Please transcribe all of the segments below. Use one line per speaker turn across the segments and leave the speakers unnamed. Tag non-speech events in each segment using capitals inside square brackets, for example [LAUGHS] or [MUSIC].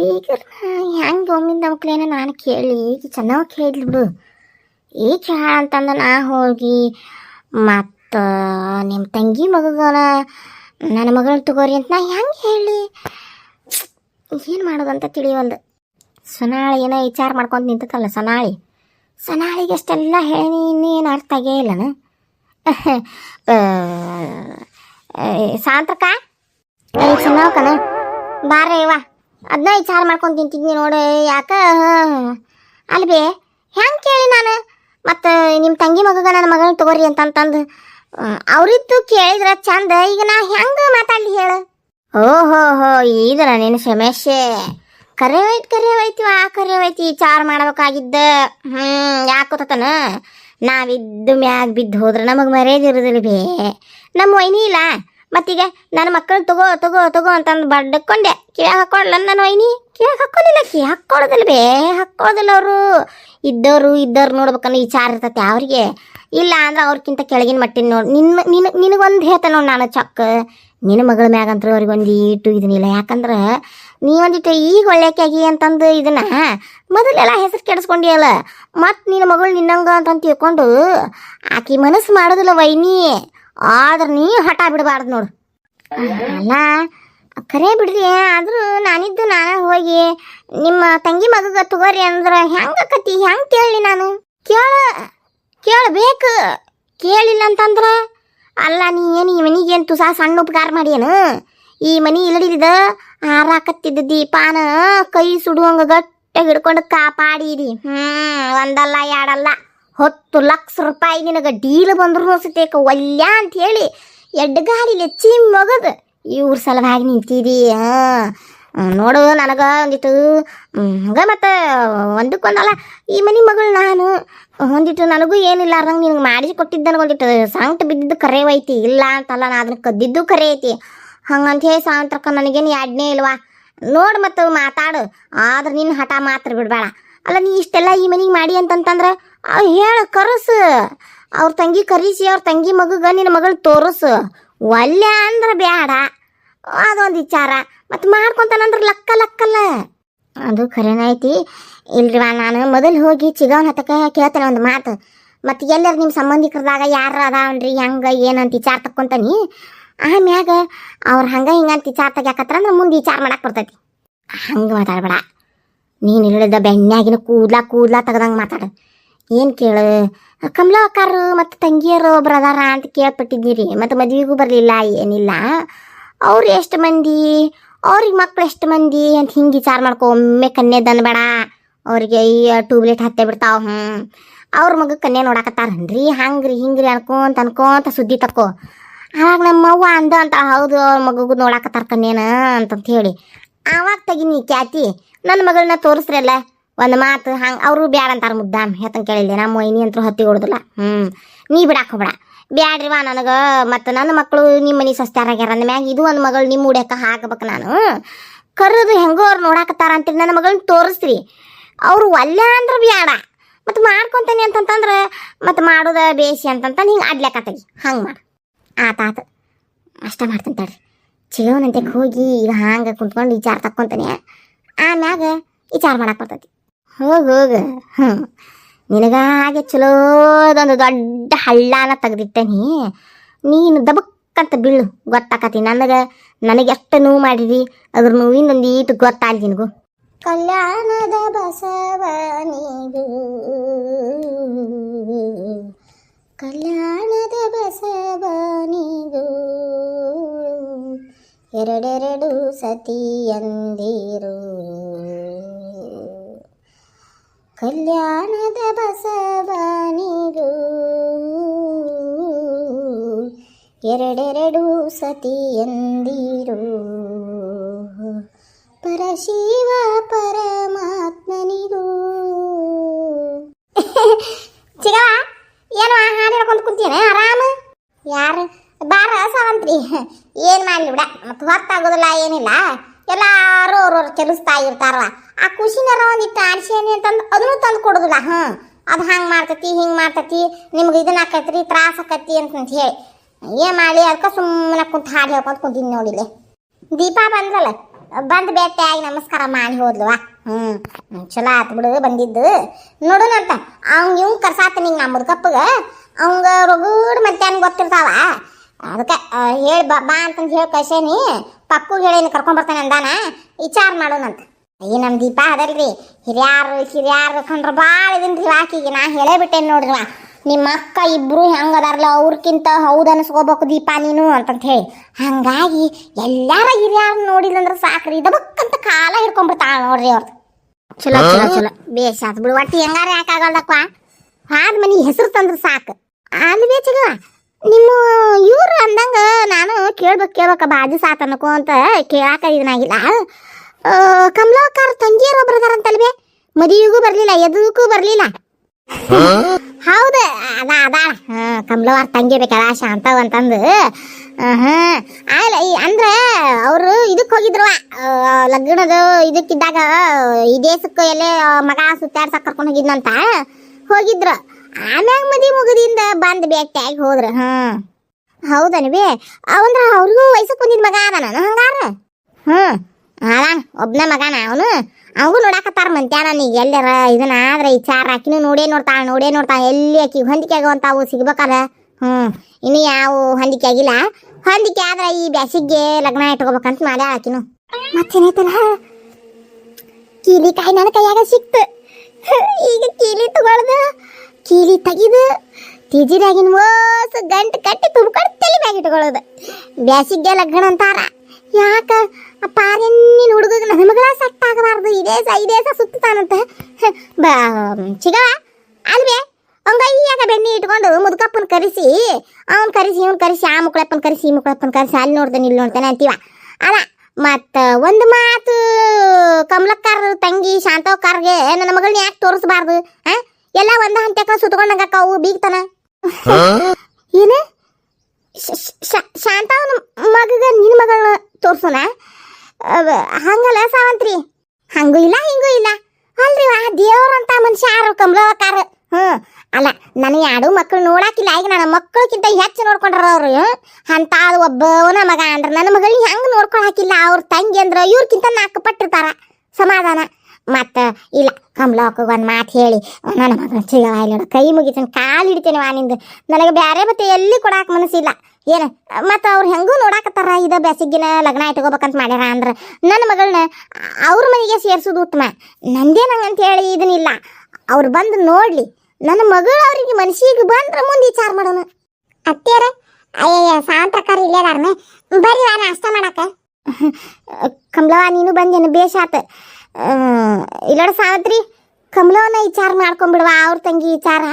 ಬೀಗರ್ನ ಹೆಂಗೆ ಒಮ್ಮಿಂದ ಮಕ್ಳೇನ ನಾನು ಕೇಳಿ, ಈಗ ಚೆನ್ನಾಗಿ ಕೇಳಿದ್ಲು ಬಿಡು. ಈಗ ಅಂತಂದ ನಾ ಹೋಗಿ, ಮತ್ತು ನಿಮ್ಮ ತಂಗಿ ಮಗನ ನನ್ನ ಮಗಳನ್ನ ತಗೋರಿ ಅಂತ ನಾ ಹೆಂಗೆ ಹೇಳಿ? ಏನು ಮಾಡೋದಂತ ತಿಳಿಯವಲ್ದು ಸೊನಾಳಿ ಏನೋ ವಿಚಾರ ಮಾಡ್ಕೊಂಡು ನಿಂತಲ್ಲ ಸೊನಾಳಿ. ಸೊನಾಳಿಗೆ ಅಷ್ಟೆಲ್ಲ ಹೇಳಿ ಇನ್ನೇನು ಅರ್ಥ ಆಗೇ ಇಲ್ಲನ. [LAUGHS] ಸಾಂತ್ರಕ ಚೆನ್ನಾಕನ ಬಾರೇ ಇವ ಅದನ್ನ ವಿಚಾರ ಮಾಡ್ಕೊಂಡು ತಿಂತಿದ್ನಿ ನೋಡಿ ಯಾಕ? ಅಲ್ಬೇ ಹೆಂಗೆ ಕೇಳಿ ನಾನು? ಮತ್ತು ನಿಮ್ಮ ತಂಗಿ ಮಗಗ ನನ್ನ ಮಗನ ತಗೋರಿ ಅಂತಂತಂದು ಅವರಿದ್ದು ಕೇಳಿದ್ರೆ ಚಂದ ಈಗ ನಾ ಹೆಂಗೆ ಮಾತಾಡ್ಲಿ ಹೇಳು? ಓಹೋ ಹೋ ಇದ್ರ ನಿನ್ನ ಸಮಸ್ಯೆ ಕರೆ ಹೋಯ್ತು ಕರೆ ಹೋಯ್ತು ಆ ಕರೆ ಹೋಯ್ತು ವಿಚಾರ ಮಾಡ್ಬೇಕಾಗಿದ್ದ. ಹ್ಮ್ ಯಾಕೆ ಗೊತ್ತತನ? ನಾವಿದ್ದು ಮ್ಯಾಗ ಬಿದ್ದು ಹೋದ್ರೆ ನಮಗೆ ಮರ್ಯಾದಿರೋದಿಲ್ಲ ಬೇ. ನಮ್ಮ ವೈನಿ ಇಲ್ಲ. ಮತ್ತೀಗ ನನ್ನ ಮಕ್ಕಳು ತಗೋ ತಗೋ ತಗೋ ಅಂತಂದು ಬಡ್ಕೊಂಡೆ. ಕಿವ್ಯಾಗ ಹಾಕೊಳ್ಳ ನಾನು ವೈನಿ? ಕಿವ್ಯಾಗ ಹಾಕೊಳ್ಳಿಲ್ಲ ಕಿ ಹಾಕ್ಕೊಳೋದಿಲ್ಲ ಬೇ ಹಾಕೊಳ್ಳೋದಿಲ್ಲ ಅವರು. ಇದ್ದವರು ಇದ್ದವ್ರು ನೋಡ್ಬೇಕನ್ನೋ ವಿಚಾರ ಇರ್ತೈತೆ ಅವ್ರಿಗೆ. ಇಲ್ಲ ಅಂದ್ರೆ ಅವ್ರಕ್ಕಿಂತ ಕೆಳಗಿನ ಮಟ್ಟಿನ ನೋಡಿ ನಿನ್ನ ನಿನ್ನ ನಿನಗೊಂದು ಹೇಳ್ತ ನೋಡಿ ನಾನು ಚಕ್ಕ ನಿನ್ನ ಮಗಳ ಮ್ಯಾಗಂತೂ ಅವ್ರಿಗೆ ಒಂದು ಇಟ್ಟು ಇದನ್ನಿಲ್ಲ. ಯಾಕಂದ್ರೆ ನೀ ಒಂದಿಟ್ಟು ಈಗ ಒಳ್ಳೆಕಾಗಿ ಅಂತಂದು ಇದನ್ನ ಮೊದಲೆಲ್ಲ ಹೆಸರು ಕೆಡಿಸ್ಕೊಂಡಿಯಲ್ಲ. ಮತ್ತು ನಿನ್ನ ಮಗಳು ನಿನ್ನಂಗ ಅಂತಂದು ತಿಳ್ಕೊಂಡು ಆಕೆ ಮನಸ್ಸು ಮಾಡೋದಿಲ್ಲ ವೈನಿ. ಆದ್ರೆ ನೀ ಹಠ ಬಿಡಬಾರ್ದು ನೋಡು. ಅಲ್ಲ, ಕರೆ ಬಿಡ್ರಿ, ಆದರೂ ನಾನಿದ್ದು ನಾನು ಹೋಗಿ ನಿಮ್ಮ ತಂಗಿ ಮಗಗ ತಗೋರಿ ಅಂದ್ರೆ ಹೆಂಗೆ ಕತಿ ಹೆಂಗ್ ಕೇಳಲಿ ನಾನು? ಕೇಳ, ಕೇಳಬೇಕು ಕೇಳಿಲ್ಲ ಅಂತಂದ್ರೆ ಅಲ್ಲ, ನೀ ಏನು ಈ ಮನಿಗೇನು ತುಸಾ ಸಣ್ಣ ಉಪಕಾರ ಮಾಡಿಯೇನು? ಈ ಮನಿ ಇಲ್ಲಡಿದ ಹಾರಾಕತ್ತಿದ್ದ ದೀಪಾನ ಕೈ ಸುಡುವಂಗ ಗಟ್ಟಾಗಿ ಹಿಡ್ಕೊಂಡು ಕಾಪಾಡಿರಿ ಹ್ಞೂ ಒಂದಲ್ಲ, ಎರಡಲ್ಲ. ಹತ್ತು ಲಕ್ಷ ರೂಪಾಯಿ ನಿನಗೆ ಡೀಲ್ ಬಂದ್ರು ಸತೇಕ ಒಲ್ಯ ಅಂತ ಹೇಳಿ ಎಡ್ಗಾಡಿ ಲೆಚ್ಚಿ ಮಗದ ಇವ್ರ ಸಲುವಾಗಿ ನಿಂತಿದಿ, ಹಾಂ. ನೋಡು ನನಗೆ ಒಂದಿಟ್ಟು ಹಂಗ ಮತ್ತು ಒಂದಕ್ಕೊಂದಲ್ಲ ಈ ಮನೆ ಮಗಳು ನಾನು. ಒಂದಿಟ್ಟು ನನಗೂ ಏನಿಲ್ಲ ಅರ್ದಂಗೆ ನಿನಗೆ ಮಾಡಿಸಿ ಕೊಟ್ಟಿದ್ದ ನನಗೆ ಒಂದಿಟ್ಟು ಸಂಕಟ ಬಿದ್ದಿದ್ದು ಐತಿ, ಇಲ್ಲ ಅಂತಲ್ಲ ನಾ ಅದನ್ನ ಕದ್ದಿದ್ದು ಕರೆ ಐತಿ. ಹಂಗಂತ ಹೇಳಿ ಸಾಂತ್ರಕ್ಕ ನನಗೇನು ಯಾಡ್ನೇ ಇಲ್ವಾ? ನೋಡು ಮತ್ತು ಮಾತಾಡು, ಆದ್ರೆ ನಿನ್ನ ಹಠ ಮಾತ್ರ ಬಿಡಬೇಡ. ಅಲ್ಲ, ನೀ ಇಷ್ಟೆಲ್ಲ ಈ ಮನೆಗೆ ಮಾಡಿ ಅಂತಂತಂದ್ರೆ ಹೇಳು ಕರಸು. ಅವ್ರ ತಂಗಿ ಕರೀಸಿ, ಅವ್ರ ತಂಗಿ ಮಗಗ ನಿನ್ನ ಮಗಳು ತೋರಿಸು. ಒಲ್ಯ ಅಂದ್ರೆ ಬೇಡ ಅದೊಂದು ವಿಚಾರ. ಮತ್ತು ಮಾಡ್ಕೊಂತಾನಂದ್ರೆ ಲಕ್ಕ ಲಕ್ಕಲ್ಲ. ಅದು ಖರೇನ ಐತಿ. ಇಲ್ರಿವಾ ನಾನು ಮೊದಲು ಹೋಗಿ ಚಿಗವನ ಹತ್ತಕ್ಕೆ ಕೇಳ್ತೇನೆ ಒಂದು ಮಾತು. ಮತ್ತು ಎಲ್ಲರೂ ನಿಮ್ಮ ಸಂಬಂಧಿಕರದಾಗ ಯಾರು ಅದಾವನ್ರಿ, ಹೆಂಗೆ ಏನಂತ ವಿಚಾರ ತಕ್ಕೊಂತಾನಿ. ಆಮ್ಯಾಗ ಅವ್ರು ಹಂಗೆ ಹಿಂಗೆ ಅಂತ ವಿಚಾರ ತೆಗ್ಯಾಕತ್ರ ಅಂದ್ರೆ ಮುಂದೆ ವಿಚಾರ ಮಾಡಕ್ಕೆ ಬರ್ತೈತಿ. ಹಂಗೆ ಮಾತಾಡಬೇಡ. ನೀನು ಇಳಿದ ಬೆಣ್ಣಾಗಿನ ಕೂದ್ಲ ಕೂದ್ಲ ತೆಗ್ದಂಗೆ ಮಾತಾಡು. ಏನು ಕೇಳು? ಕಮಲ ಅಕ್ಕಾರು ಮತ್ತು ತಂಗಿಯರು ಒಬ್ರು ಅದಾರ ಅಂತ ಕೇಳ್ಪಟ್ಟಿದ್ದೀರಿ, ಮತ್ತು ಮದುವೆಗೂ ಬರಲಿಲ್ಲ, ಏನಿಲ್ಲ. ಅವ್ರು ಎಷ್ಟು ಮಂದಿ? ಅವ್ರಿಗೆ ಮಕ್ಳು ಎಷ್ಟು ಮಂದಿ ಅಂತ ಹಿಂಗೆ ವಿಚಾರ ಮಾಡ್ಕೊ, ಒಮ್ಮೆ ಕನ್ಯೆ ಬೇಡ. ಅವ್ರಿಗೆ ಈ ಟ್ಯೂಬ್ಲೆಟ್ ಹತ್ತೆ ಬಿಡ್ತಾವ ಹ್ಞೂ ಅವ್ರ ಮಗ ಕನ್ಯೆ ನೋಡಕತ್ತಾರನ್ರಿ? ಹಂಗ್ರಿ, ಹಿಂಗ್ರಿ ಅನ್ಕೊಂತ ಅನ್ಕೊಂತ ಸುದ್ದಿ ತಕೋ ಆವಾಗ ನಮ್ಮ ಅವ್ವ ಅಂದ ಅಂತ, ಹೌದು, ಅವ್ರ ಮಗಗೂ ನೋಡಕತ್ತಾರ ಕನ್ಯೇನ ಅಂತಂತ ಹೇಳಿ. ಆವಾಗ ತೆಗಿನಿ ಕ್ಯಾತಿ ನನ್ನ ಮಗಳನ್ನ ತೋರಿಸ್ರಲ್ಲ. ಒಂದು ಮಾತು ಹಂಗೆ, ಅವರು ಬ್ಯಾಡ ಅಂತಾರೆ ಮುದ್ದಾಮ್, ಹೇಳ್ತಂಗೆ ಕೇಳಿಲ್ಲ ನಮ್ಮ ಮೊಯ್ನಿ ಅಂತೂ ಹತ್ತಿ ಹೊಡ್ದಿಲ್ಲ. ಹ್ಞೂ ನೀ ಬಿಡಾಕ ಹೋಗ್ಬೇಡ. ಬ್ಯಾಡ್ರಿವಾ ನನಗೆ, ಮತ್ತು ನನ್ನ ಮಕ್ಕಳು ನಿಮ್ಮ ಮನೆ ಸಸ್ತಾರಾಗ್ಯಾರ ಅಂದ ಮ್ಯಾಗ ಇದು ಒಂದು ಮಗಳು ನಿಮ್ಮ ಉಡ್ಯಾಕ ಹಾಕ್ಬೇಕು ನಾನು. ಕರೆದು ಹೆಂಗೋ ಅವ್ರು ನೋಡಾಕತ್ತಾರ ಅಂತೀರಿ ನನ್ನ ಮಗಳನ್ನ ತೋರಿಸ್ರಿ. ಅವರು ಒಲ್ಲೆ ಅಂದ್ರೆ ಬ್ಯಾಡ. ಮತ್ತು ಮಾಡ್ಕೊತೇನೆ ಅಂತಂತಂದ್ರೆ, ಮತ್ತು ಮಾಡೋದ ಬೇಸಿ ಅಂತಂತಂದು ಹಿಂಗೆ ಅಡ್ಲಕತ್ತಾಗಿ ಹಂಗೆ ಮಾಡು. ಆತ ಆತ. ಅಷ್ಟ ಮಾಡ್ತೀನಿ ತಡ್ರಿ. ಚಿಗವನಂತೆ ಹೋಗಿ, ಈಗ ಹಾಂಗೆ ಕುಂತ್ಕೊಂಡು ವಿಚಾರ ತಕ್ಕೊಂತಾನೆ. ಆಮ್ಯಾಗ ವಿಚಾರ ಮಾಡಕ್ಕೆ ಬರ್ತೈತಿ. ಹೋಗ ಹೋಗ. ಹ್ಞೂ ನಿನಗ ಹಾಗೆ ಚಲೋದೊಂದು ದೊಡ್ಡ ಹಳ್ಳಾನ ತೆಗ್ದಿಟ್ಟನಿ. ನೀನು ದಬಕ್ಕಂತ ಬೀಳು. ಗೊತ್ತಾಕತಿ, ನನಗೆ ನನಗೆ ಎಷ್ಟು ನೋವು ಮಾಡಿದಿ, ಅದ್ರ ನೋವಿನೊಂದು ಈಟು ಗೊತ್ತಾಗಲಿ ನಿನಗೂ. ಕಲ್ಯಾಣದ ಬಸವನಿಗೂ ಕಲ್ಯಾಣದ ಬಸವನಿಗೂ ಎರಡೆರಡು ಸತಿ ಎಂದಿರು. ಕಲ್ಯಾಣದ ಬಸವನಿಗೂ ಎರಡೆರಡು ಸತಿ ಎಂದಿರು. ಪರಶಿವ ಪರಮಾತ್ಮನಿಗೂ [LAUGHS] ಚಿಗವ, ಏನು ಹಾಡು ಹೇಳ್ಕೊಂಡು ಕುಂತೀನಿ ಆರಾಮ? ಯಾರು? ಬಾರ, ಸಾವಂತ್ರಿ. ಏನು ಮಾಡಲಿ ಬಿಡ. ಮತ್ತು ಹೊತ್ತಾಗೋದಿಲ್ಲ, ಏನಿಲ್ಲ. ಎಲ್ಲಾರು ಅವ್ರವ್ರು ಕೆಲಸ್ತಾ ಇರ್ತಾರಲ್ಲ, ಆ ಖುಷಿನಾರ ಒಂದಿಟ್ಟು ಆಡ್ಸೇನಿ ಅಂತಂದು ಅದನ್ನು ತಂದು ಕೊಡೋದಿಲ್ಲ ಹ್ಞೂ ಅದು ಹಂಗೆ ಮಾಡ್ತತಿ, ಹಿಂಗೆ ಮಾಡ್ತತಿ, ನಿಮ್ಗೆ ಇದನ್ನ ರೀ ತ್ರಾಸ ಆಕತಿ ಅಂತ ಹೇಳಿ. ಏನು ಮಾಡಿ ಅದಕ್ಕೆ ಸುಮ್ಮನೆ ಕುಂತು ಹಾಡು ಹೇಳ್ಕೊಂಡು ಕುಂತೀನಿ ನೋಡಿಲೆ ದೀಪ ಬಂದ್ರಲ್ಲ, ಬಂದು ಭೇಟಿಯಾಗಿ ನಮಸ್ಕಾರ ಮಾಡಿ ಹೋದ್ಲವ. ಹ್ಞೂ ಚಲೋ ಆತು ಬಿಡು, ಬಂದಿದ್ದು. ನೋಡೋಣಂತ ಅವ್ನು ಇವ್ನು ಕರ್ಸಾತ ನಿಂಗೆ ನಮ್ಮ ಮುದುಕಪ್ಪಗ ಅವಂಗ ರೊಗೂಡ್ ಮಧ್ಯಾಹ್ನ ಗೊತ್ತಿರ್ತಾವ. ಅದಕ್ಕೆ ಹೇಳಿ ಬಾ ಬಾ ಅಂತಂದು ಹೇಳಿ ಕಳ್ಸೇನಿ. ಪಕ್ಕು ಹೇಳೇನಿ ಕರ್ಕೊಂಬರ್ತಾನೆ ಅಂದಾನ ವಿಚಾರ ಮಾಡೋಣಂತ. ಅಯ್ಯ ನಮ್ಮ ದೀಪ ಅದಲ್ರಿ ಹಿರಿಯಾರು ಹಿರಿಯಾರು ಕಂಡ್ರೆ ಭಾಳ ಇದನ್ರಿ ಆಕಿಗೆ ನಾ ಹೇಳೇ ಬಿಟ್ಟೇನಿ ನೋಡ್ರಿ. ನಿಮ್ಮ ಅಕ್ಕ ಇಬ್ರು ಹೆಂಗೆ ಅದಾರಲ್ಲ ಅವ್ರಕ್ಕಿಂತ ಹೌದು ಅನ್ಸ್ಕೋಬೇಕು ದೀಪ ನೀನು ಅಂತಂತ ಹೇಳಿ. ಹಂಗಾಗಿ ಎಲ್ಲಾರ ಹಿರಿಯಾರು ನೋಡಿಲ್ಲಂದ್ರೆ ಸಾಕ್ರಿ ಇದಬಕ್ಕಂತ ಕಾಲ ಹಿಡ್ಕೊಂಡ್ಬಿಡ್ತಾಳ ನೋಡ್ರಿ ಅವ್ರದ್ದು ಚಲೋ ಚಲೋ ಚಲೋ. ಬೇಷ್ ಆತ್ ಬಿಡು ಒಟ್ಟು ಹೆಂಗಾರ ಯಾಕಾಗಲ್ದಕ್ಕ ಹಾದ ಮನಿ ಹೆಸರು ತಂದ್ರೆ ಸಾಕು. ಅಲ್ಲಿ ಬೇಚಗ ನಿಮ್ಮ ಇವ್ರು ಅಂದಂಗ ನಾನು ಕೇಳ್ಬೇಕು, ಕೇಳ್ಬೇಕ, ಬಾಜು ಸಾತ್ ಅನ್ಕೋ ಅಂತ ಕೇಳಾಕ ಇದನ್ನಾಗಿಲ್ಲ ಕಮಲಾಕಾರ ತಂಗಿಯರು ಒಬ್ರು ಅದಾರಂತಲ್ವೇ ಮದುವೆಗೂ ಬರ್ಲಿಲ್ಲ ಎದಕ್ಕೂ ಬರ್ಲಿಲ್ಲ. ಹೌದ, ಅದ ಅದ ಕಮಲವಾರ ತಂಗಿ ಬೇಕಲ್ಲ, ಶಾಂತವ್ ಅಂತಂದು. ಆಯ್ಲ, ಈ, ಅಂದ್ರ ಅವರು ಇದಕ್ಕೆ ಹೋಗಿದ್ರು ಲಗ್ನದ ಇದಕ್ಕಿದ್ದಾಗ, ಈ ದೇಶಕ್ಕೆ ಎಲ್ಲೇ ಮಗ ಸುತ್ತಾಡ್ಸಕ್ ಕರ್ಕೊಂಡು ಹೋಗಿದ್ನಂತ ಹೋಗಿದ್ರು. ಆಮ್ಯಾಗ ಮದಿ ಮುಗದಿಂದ ಬಂದ ಭೇಟಿಯಾಗಿ ಹೋದ್ರ. ಹಾ. ಹೌದನ್ವಿ ಅವಂದ್ರ ಅವ್ರಿಗೂ ವಯಸ್ಸಕ್ಕೆ ಕುಂದಿದ ಮಗ ಅದಾನ ಹಂಗಾರ? ಹ್ಮ್. ಅದಾನ ಒಬ್ನ ಮಗನ ಅವನು? ಅವನು ನೋಡಾಕತ್ತಾರ ಮಂತ್ಯಾನ ನೀಗ ಎಲ್ಲರ ಇದನ್ನ ಆದ್ರೆ ವಿಚಾರ ಆಕಿನೂ ನೋಡೇ ನೋಡ್ತಾಳ ನೋಡೇ ನೋಡ್ತಾಳ, ಎಲ್ಲಿ ಆಕಿ ಹೊಂದಿಕೆ ಆಗುವಂತಾವು ಸಿಗ್ಬೇಕಾರ ಹ್ಮ್. ಇನ್ನು ಯಾವ ಹೊಂದಿಕೆ ಆಗಿಲ್ಲ. ಹೊಂದಿಕೆ ಆದ್ರೆ ಈ ಬ್ಯಾಸಿಗೆ ಲಗ್ನ ಇಟ್ಕೋಬೇಕಂತ ಮಾಡ್ಯಾಳ ಆಕಿನು. ಮತ್ತೇನೈತಲ್ಲ ಕೀಲಿ ಕಾಯಿ ನನ್ನ ಕೈಯಾಗ ಸಿಕ್ತು. ಈಗ ಕೀಲಿ ತಗೊಳ್ದು. ಕೀಲಿ ತೆಗೆದು ತಿಜಿರಾಗಿನ ಓಸ ಗಂಟು ಕಟ್ಟಿ ತುಂಬ್ಕೊಂಡು ತಲೆ ಇಟ್ಕೊಳ್ಳೋದು. ಬ್ಯಾಸಿಗೆ ಲಗ್ನ ಅಂತಾರ. ಯಾಕ? ಆ ಪಾರೆನ್ನಿನ ಹುಡುಗ ನನ್ನ ಮಗಳ ಸೆಟ್ ಆಗಬಾರ್ದು. ಇದೇ ಸ ಇದೇ ಸ ಸುತ್ತಾನಂತ ಬಾ ಚಿಗವ ಅಲ್ವೇ ಯಾಕ ಬೆಣ್ಣೆ ಇಟ್ಕೊಂಡು ಮುದುಕಪ್ಪನ ಕರೆಸಿ, ಅವ್ನು ಕರೆಸಿ, ಇವ್ನು ಕರೆಸಿ, ಆ ಮುಕ್ಕಳಪ್ಪನ ಕರೆಸಿ, ಈ ಮುಕ್ಕಳಪ್ಪನ ಕರೆಸಿ, ಅಲ್ಲಿ ನೋಡ್ತಾನೆ ಇಲ್ಲಿ ನೋಡ್ತಾನೆ ಅಂತೀವ. ಅಲ್ಲ, ಮತ್ತು ಒಂದು ಮಾತು ಕಮಲಕ್ಕಾರ ತಂಗಿ ಶಾಂತವಕ್ಕಾರ್ಗೆ ನನ್ನ ಮಗಳನ್ನ ಯಾಕೆ ತೋರಿಸ್ಬಾರ್ದು? ಆ ಎಲ್ಲ ಒಂದ ಹಂತಕ್ಕ ಸುತ್ಕೊಂಡಂಗ ಅವು ಬೀಗ್ತಾನ. ಏನು? ಶಾಂತವನ ಮಗಗ ನಿನ್ನ ಮಗಳನ್ನ ತೋರ್ಸೋಣ ಹಂಗಲ್ಲ ಸಾವಂತ್ರಿ. ಹಂಗೂ ಇಲ್ಲ ಹಿಂಗೂ ಇಲ್ಲ. ಅಲ್ರಿ ಆ ದೇವ್ರಂತ ಮನುಷ್ಯ ಯಾರು? ಕಮಲಕಾರ. ಹ್ಮ್. ಅಲ್ಲ ನನಗೆ ಯಾಡು ಮಕ್ಕಳು ನೋಡಾಕಿಲ್ಲ. ಈಗ ನನ್ನ ಮಕ್ಕಳಕ್ಕಿಂತ ಹೆಚ್ಚು ನೋಡ್ಕೊಂಡ್ರ ಅವ್ರು. ಅಂತ ಒಬ್ಬವನ ಮಗ ಅಂದ್ರ ನನ್ನ ಮಗಳಿಗೆ ಹೆಂಗ್ ನೋಡ್ಕೊಳಕಿಲ್ಲ? ಅವ್ರ ತಂಗಿ ಅಂದ್ರ ಇವ್ರಕ್ಕಿಂತ ನಾಲ್ಕು ಪಟ್ಟಿರ್ತಾರ. ಸಮಾಧಾನ. ಮತ್ತ ಇಲ್ಲ ಕಮಲಕ್ಕ ಒಂದು ಮಾತು ಹೇಳಿ. ನನ್ನ ಮಗನ ಸಿಗವ ಇಲ್ಲ ಕೈ ಮುಗಿತೀನಿ ಕಾಲು ಹಿಡಿತೇನೆ ವಾನಿಂದ ನನಗೆ ಬೇರೆ ಮತ್ತೆ ಎಲ್ಲಿ ಕೊಡಾಕ ಮನಸ್ಸಿಲ್ಲ. ಏನು, ಮತ್ತು ಅವ್ರು ಹೆಂಗೂ ನೋಡಾಕತ್ತಾರ ಇದು ಬೇಸಿಗಿನ ಲಗ್ನ ಇಟ್ಕೋಬೇಕಂತ ಮಾಡ್ಯಾರ ಅಂದ್ರೆ ನನ್ನ ಮಗಳನ್ನ ಅವ್ರ ಮನೆಗೆ ಸೇರಿಸೋದು ಉತ್ತಮ. ನಂದೇ ಅಂತ ಹೇಳಿ ಇದನ್ನಿಲ್ಲ ಅವ್ರು ಬಂದು ನೋಡಲಿ ನನ್ನ ಮಗಳು ಅವ್ರಿಗೆ ಮನಸ್ಸಿಗೆ ಬಂದ್ರೆ ಮುಂದೆ ವಿಚಾರ ಮಾಡೋಣ. ಅತ್ತೆಯರ, ಅಯ್ಯಯ್ಯ ಸಾಂತ್ರಕಾರ ಇಲ್ಲೇದಾರ್ನೆ? ಬರ್ರಿ ನಾಷ್ಟ ಮಾಡಕ್ಕೆ ಕಮಲವ್ವ, ನೀನು ಬಂದೇನು, ಬೇಷಾತ. ಇಲ್ಲಡ ಸಾವಿತ್ರಿ ಕಮಲವನ್ನ ವಿಚಾರ ಮಾಡ್ಕೊಂಬಿಡ್ವಾ ಅವ್ರ ತಂಗಿ ವಿಚಾರ.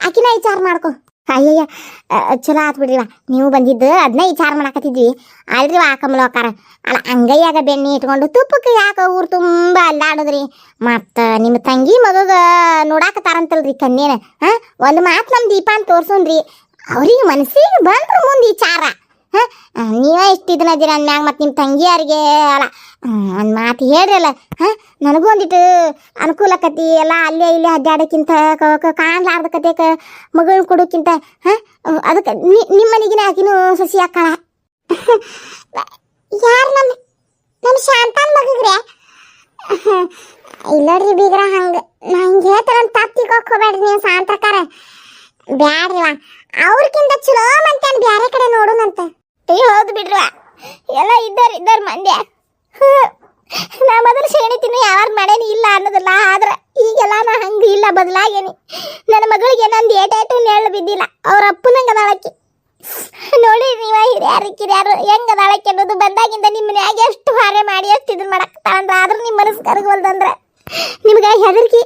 ಆಕಿನ ವಿಚಾರ ಮಾಡ್ಕೊ. ಅಯ್ಯಯ್ಯ ಆ, ಚಲೋ ಆತ್ ಬಿಡ್ರಿವ ನೀವು ಬಂದಿದ್ದು ಅದನ್ನ ವಿಚಾರ ಮಾಡಾಕತ್ತಿದ್ವಿ. ಅಲ್ರಿ ವಾ ಕಮಲವಕ್ಕಾರ ಅಲ್ಲ ಅಂಗೈಯಾಗ ಬೆಣ್ಣೆ ಇಟ್ಕೊಂಡು ತುಪ್ಪಕ್ಕೆ ಯಾಕೆ ಊರು ತುಂಬ ಅಲ್ಲಾಡೋದ್ರಿ. ಮತ್ತು ನಿಮ್ಮ ತಂಗಿ ಮಗಗ ನೋಡಾಕತ್ತಾರಂತಲ್ರಿ ಕನ್ನೇನ ಹಾಂ ಒಂದು ಮಾತು ನಮ್ಮ ದೀಪ ಅಂತ ತೋರ್ಸೋನ್ರಿ. ಅವ್ರಿಗೆ ಮನಸ್ಸಿಗೆ ಬಂದ್ರ ಮುಂದೆ ವಿಚಾರ. ಹಾ? ನೀವೇ ಇಷ್ಟ ಇದನ್ನ ದಿನ ಮತ್ತು ನಿಮ್ಮ ತಂಗಿಯಾರಿಗೆ ಅಲ್ಲ. ಒಂದು ಮಾತು ಹೇಳ್ರಲ್ಲ. ಹಾ? ನನಗೂ ಒಂದಿಟ್ಟು ಅನುಕೂಲ ಆಕತಿ ಎಲ್ಲ ಅಲ್ಲೇ ಇಲ್ಲೇ ಅಡ್ಡಾಡೋಕ್ಕಿಂತ ಕಾಣ್ಲಾರ್ದ ಕ ಮಗಳನ್ನ ಕೊಡೋಕ್ಕಿಂತ, ಹಾ? ಅದಕ್ಕೆ ನಿಮ್ಮ ಮನೆಗಿನ ಆಕಿನೂ ಸಸಿ ಹಾಕಾಳ ಯಾರು ನಮ್ಮ ನಮ್ಮ ಶಾಂತಾನ್ ಮಗಗ್ರೆ? ಇಲ್ಲಡ್ರಿ ಬೀಗ್ರ ಹಂಗೆ, ನಾ ಹಿಂಗೆ ಹೇಳ್ತಾರ ತಪ್ಪಿಕೋಕ್ ಹೋಗ್ಬೇಡ್ರಿ ನೀವು ಸಾಂತ್ರಕಾರ. ಬ್ಯಾಡ್ರಿ ಅವ್ರಕ್ಕಿಂತ ಚಲೋ ಮಂತ್ಯಾನ್ ಬ್ಯಾರೆ ಕಡೆ ನೋಡೋಣಂತೆ ಎಲ್ಲ ಇದ್ದಾರೆ ಇದ್ದಾರೆ ಮಂದ್ಯ [LAUGHS] ನಾ ಮೊದಲು ಶೇಣಿ ತಿನ್ನು, ಯಾವಾಗ ಮಾಡೇನಿ ಇಲ್ಲ ಅನ್ನೋದಿಲ್ಲ, ಆದ್ರೆ ಈಗೆಲ್ಲ ನಾ ಹಂಗೆ ಇಲ್ಲ ಬದಲಾಗೇನಿ. ನನ್ನ ಮಗಳಿಗೆ ನಂದು ಏಟೇಟು ನೆರಳು ಬಿದ್ದಿಲ್ಲ, ಅವ್ರ ಅಪ್ಪನಂಗೆ ಅದಾಳಕ್ಕಿ [LAUGHS] ನೋಡಿ ನೀವ ಹಿರಿಯಾರು, ಕಿರಿಯಾರು, ಹೆಂಗ್ ಅದಾಳಕ್ಕೆ ಅನ್ನೋದು ಬಂದಾಗಿಂದ ನಿಮ್ಮ ಮನ್ಯಾಗ ಎಷ್ಟು ಹಾರೆ ಮಾಡಿ ಎಷ್ಟು ಇದನ್ನ ಅಂದ್ರೆ ಆದ್ರೂ ನಿಮ್ಮ ಮನಸ್ಸು ಕರಗವಲ್ದಂದ್ರೆ. ನಿಮ್ಗೆ ಹೆದರ್ಕಿ,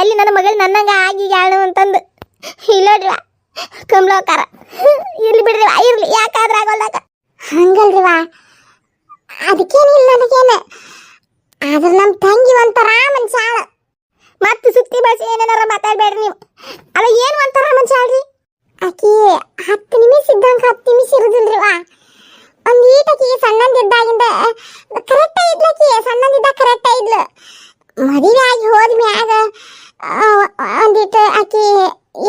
ಎಲ್ಲಿ ನನ್ನ ಮಗಳು ನನ್ನಂಗ ಆಗಿ ಯಾಳು ಅಂತಂದು ಇಲ್ಲೋಡ್ರಿವ ಕಮಲೋಕಾರ [LAUGHS] ಇರ್ಲಿ ಬಿಡ್ರಿ ಇರ್ಲಿ, ಯಾಕಾದ್ರೆ ಆಗೋಲ್ದಾಗ ಹಂಗಲ್ರಿವ? ಅದಕ್ಕೇನಿಲ್ಲ ನನಗೇನ ಆದ್ರೆ ನಮ್ಮ ತಂಗಿ ಒಂಥರ ಮನ್ಸಾಳ ಮತ್ತೆ ಸುತ್ತಿ ಬಳಸಿ ಏನೇನಾರ ಮಾತಾಡ್ಬೇಡ್ರಿ ನೀವು. ಅಲ್ಲ, ಏನು ಒಂಥರ ಮನ್ಸಾಳ್ರಿ ಆಕಿ ಹತ್ತು ನಿಮಿಷ ಇದ್ದಂಗೆ ಹತ್ತು ನಿಮಿಷ ಇರುದಿಲ್ರಿವಾ? ಒಂದ್ ಈಟಕಿ ಸಣ್ಣಂದಿದ್ದಾಗಿಂದ, ಕರೆಕ್ಟ್ ಇದ್ಲಕಿ ಸಣ್ಣಂದಿದ್ದ ಕರೆಕ್ಟ್ ಇದ್ಲು. ಮದುವೆ ಆಗಿ ಹೋದ ಮ್ಯಾಗ ಒಂದಿಟ್ಟು ಆಕಿ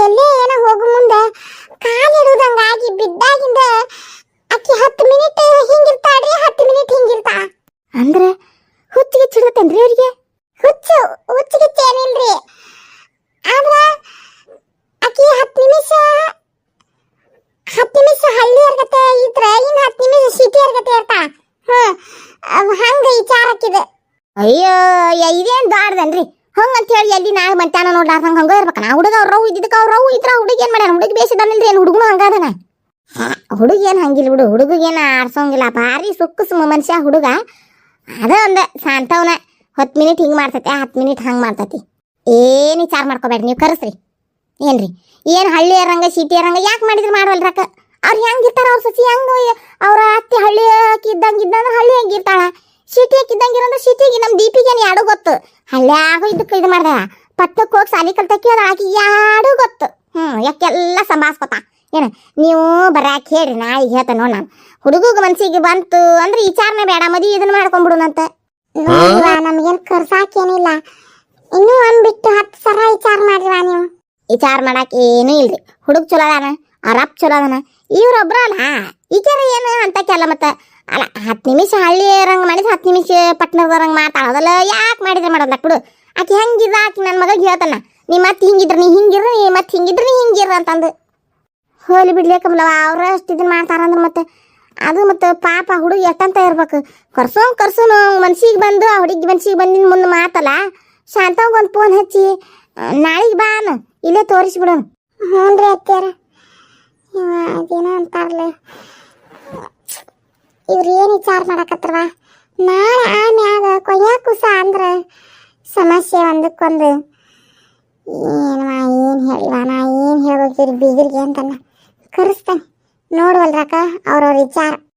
ಎಲ್ಲೇ ಏನೋ ಹೋಗು ಮುಂದೆ ಕಾಲಿಡುದಂಗಾಗಿ ಬಿದ್ದಾಗಿಂದ ಆಕಿ ಹತ್ತು ಮಿನಿಟ್ ಹಿಂಗಿರ್ತಾಳ್ರಿ ಹತ್ತು ಮಿನಿಟ್ ಹಿಂಗಿರ್ತಾ? ಅಂದ್ರೆ ಹುಚ್ಚಿಗೆ ಚಿಡ್ತೇನ್ರಿ ಅವ್ರಿಗೆ? ಹುಚ್ಚು ಹುಚ್ಚಿಗೆ ಏನಿಲ್ರಿ? ಆದ್ರ ಆಕಿ ಹತ್ತು ನಿಮಿಷ ಹತ್ತು ನಿಮಿಷ ಹಳ್ಳಿ ಇರ್ಗತೆ ಇದ್ರ ಇನ್ ಹತ್ತು ನಿಮಿಷ ಸಿಟಿ ಇರ್ಗತೆ ಇರ್ತಾ ಹ್ಮ್ ಹಂಗ ವಿಚಾರ ಅಯ್ಯೋ ಇದೇನ್ ದಾಡ್ದನ್ರಿ ಹಂಗ ಅಂತ ಹೇಳಿ ಎಲ್ಲಿ ನಾಳೆ ಮಧ್ಯಾಹ್ನ ನೋಡ್ಲಾರ್ದಂಗ ಹಂಗ ಹಂಗ ಇರ್ಬೇಕ? ನಾ ಹುಡುಗ ಅವ್ರ ರವ್ ಇದ್ದಿದ್ದಕ್ಕ ಅವ್ರ ರವ್ ಇದ್ರ ಹುಡುಗ ಏನ್ ಮಾಡ್ಯಾನ? ಹುಡುಗ ಬೇಸಿದಾನಿಲ್ರಿ ಏನ್ ಹುಡುಗನು ಹಂಗಾದನ ಹುಡುಗ ಏನ್ ಹಂಗಿಲ್ಲ ಬಿಡು, ಹುಡುಗೇನ ಆಡ್ಸೋಂಗಿಲ್ಲ. ಭಾರಿ ಸುಕ್ಕ ಮನುಷ್ಯ ಹುಡುಗ. ಅದ ಒಂದ ಶಾಂತವನ. ಹತ್ತು ಮಿನಿಟ್ ಹಿಂಗ್ ಮಾಡ್ತೈತಿ, ಹತ್ತು ಮಿನಿಟ್ ಹಂಗ್ ಮಾಡ್ತೈತಿ. ಏನು ವಿಚಾರ ಮಾಡ್ಕೋಬೇಡ್ರಿ, ನೀವು ಕರೆಸ್ರಿ. ಏನ್ರಿ? ಏನು ಹಳ್ಳಿ ರಂಗ ಸಿಟಿ ರಂಗ ಯಾಕೆ ಮಾಡಿದ್ರು ಮಾಡವಲ್ರಕ್ಕ ಅವ್ರು ಹೆಂಗಿರ್ತಾರ ಅವ್ರ ಸಸಿ? ಹೆಂಗ ಅವ್ರ ಅತ್ತಿ ಹಳ್ಳಿ ಇದ್ದಂಗ ಇದ್ದಂದ್ರೆ ಹಳ್ಳಿ ಹೆಂಗಿರ್ತಾಳ ಸಿಟಿ ಇದ್ದಂಗ ಇರಂದ್ರ ಸಿಟಿಗೆ ನಮ್ಮ ದೀಪಿಗೆ ಯಾಡು ಗೊತ್ತು. ಹಳ್ಳ್ಯಾಗ ಇದಕ್ಕೆ ಇದು ಮಾಡ್ದ. ಪಟ್ಟಕ್ಕೆ ಹೋಗಿ ಸಾಲಿ ಕಲ್ತಕ್ಕಿ ಅದ ಆಕಿ, ಯಾಡು ಗೊತ್ತು. ಹ್ಞೂ ಯಾಕೆಲ್ಲ ಸಂಭಾಸ್ಕೊತ? ಏನ? ನೀವು ಬರಾಕ್ ಹೇಳ್ರಿ ನಾ ಈಗ ಹೇಳ್ತ ನೋಡ್ ನಾನು. ಹುಡುಗಗ ಮನ್ಸಿಗೆ ಬಂತು ಅಂದ್ರೆ ವಿಚಾರನೆ ಬೇಡ ಮದಿ ಇದನ್ನ ಮಾಡ್ಕೊಂಡ್ಬಿಡುನಂತ ನಮ್ಗೇನ್ ಕರ್ಸಾಕೇನಿಲ್ಲ. ಇನ್ನೂ ಒಂದ್ ಬಿಟ್ಟು ಹತ್ತು ಸರ ವಿಚಾರ ಮಾಡ್ರಿವ ನೀವು. ವಿಚಾರ ಮಾಡಕ್ ಏನೂ ಇಲ್ರಿ. ಹುಡುಗ ಚಲೋ ಅದಾನ ಅವ್ರಪ್ಪ ಚಲೋ ಅದಾನ. ಇವ್ರೊಬ್ರ ಅಲ್ಲ ಈಚಾರ ಏನು ಅಂತ ಕೆಲ ಮತ್ತ? ಅಲ್ಲ ಹತ್ತು ನಿಮಿಷ ಹಳ್ಳಿ ರಂಗ ಮಾಡಿದ್ರೆ ಹತ್ತು ನಿಮಿಷ ಪಟ್ಟಣದರಂಗ್ ಮಾತಾಡೋದಲ್ಲ ಯಾಕೆ ಮಾಡಿದ್ರೆ ಮಾಡೋದಲ್ಲ ಬಿಡು ಆಕಿ ಹೆಂಗಿದ ಆಕೆ ನನ್ನ ಮಗ ಹೇಳ್ತಾನ ನೀ ಮತ್ತೆ ಹಿಂಗಿದ್ರ ನೀ ಹಿಂಗಿರ್ರಿ ನೀ ಮತ್ತೆ ಹಿಂಗಿದ್ರೆ ನೀ ಹಿಂಗಿರ ಅಂತಂದು. ಹೋಲಿ ಬಿಡ್ಲಿ ಕಮಲವ ಅವ್ರ ಅಷ್ಟು ಇದನ್ನ ಮಾಡ್ತಾರಂದ್ರ ಮತ್ತೆ ಅದು ಮತ್ತೆ ಪಾಪ ಹುಡುಗಿ ಎಷ್ಟಂತ ಇರ್ಬೇಕು. ಕರ್ಸೋಂಗ್ ಕರ್ಸೋನು, ಮನ್ಸಿಗೆ ಬಂದು, ಆ ಹುಡುಗಿ ಮನ್ಸಿಗೆ ಬಂದಿನ ಮುಂದೆ ಮಾತಲ್ಲ. ಶಾಂತವಾಗಿ ಒಂದು ಫೋನ್ ಹಚ್ಚಿ ನಾಳೆಗೆ ಬಾ ಅನ್ನ, ಇಲ್ಲೇ ತೋರಿಸ್ಬಿಡೋನು ಹ್ಞೂ ರೀ ಅತ್ಯಾರ ಅದೇನೋ ಅಂತಾರಲ್ಲ. ಇವ್ರು ಏನು ವಿಚಾರ ಮಾಡಕತ್ರವ ನಾಳೆ ಆಮ್ಯಾಗ ಕೊಯ್ಯ ಕುಸ ಅಂದ್ರೆ ಸಮಸ್ಯೆ ಒಂದಕ್ಕೊಂದು. ಏನವ ಏನು ಹೇಳಿವ ನಾ ಏನು ಹೇಳ್ಬೇಕು ಬೀಗರಿಗೆ ಅಂತಲ್ಲ ಕರೆಸ್ತಾನೆ. ನೋಡುವಲ್ರಕ್ಕ ಅವ್ರವ್ರ ವಿಚಾರ.